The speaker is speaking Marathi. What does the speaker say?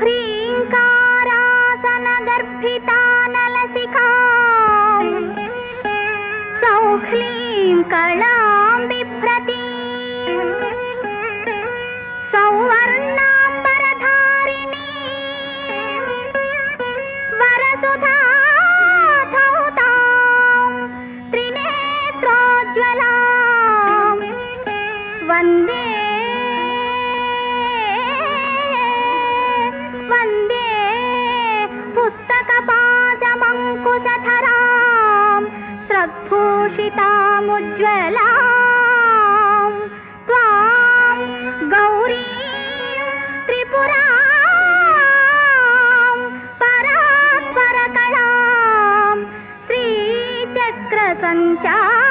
ह्रीङ्कारासनगर्भितानलसिका सौह्लीं कलां बिभ्रती। सौवर्णाम्बरधारिणी। वरसुधा त्रिनेत्रोज्ज्वलां। वन्दे श्रद्भूषितामुज्ज्वलां त्वां गौरीं त्रिपुरां परात्परकलां श्रीचक्रसञ्चारिणीं